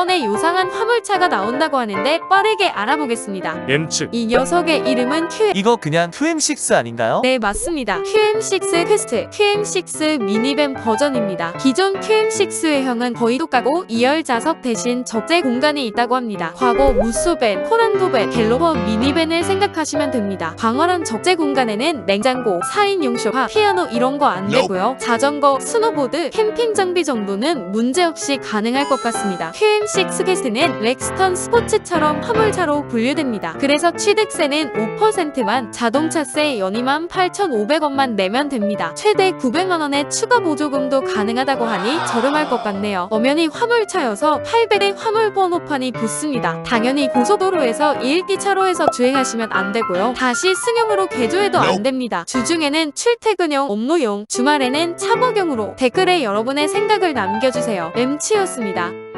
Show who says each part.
Speaker 1: 이번에 요상한 화물차가 나온다고 하는데 빠르게 알아보겠습니다.
Speaker 2: M측
Speaker 1: 이 녀석의 이름은 Q
Speaker 3: 이거 그냥 2M6 아닌가요?
Speaker 1: 네, 맞습니다. QM6 퀘스트, QM6 미니밴 버전입니다. 기존 QM6 외형은 거의 똑같고 2열 좌석 대신 적재 공간이 있다고 합니다. 과거 무쏘밴, 코난도밴, 갤로버 미니밴을 생각하시면 됩니다. 광활한 적재 공간에는 냉장고, 4인용 소파, 피아노 이런 거 안 되고요. 자전거, 스노보드, 캠핑 장비 정도는 문제없이 가능할 것 같습니다. QM6 퀘스트는 렉스턴 스포츠처럼 화물차로 분류됩니다. 그래서 취득세는 5%만 자동차세 연이만 8,500원만 내면 됩니다. 최대 900만원의 추가 보조금도 가능하다고 하니 저렴할 것 같네요. 엄연히 화물차여서 800의 화물 번호판이 붙습니다. 당연히 고속도로에서 2일기 차로에서 주행하시면 안 되고요. 다시 승용으로 개조해도 안 됩니다. 주중에는 출퇴근용, 업무용, 주말에는 차박용으로 댓글에 여러분의 생각을 남겨주세요. 엠치였습니다.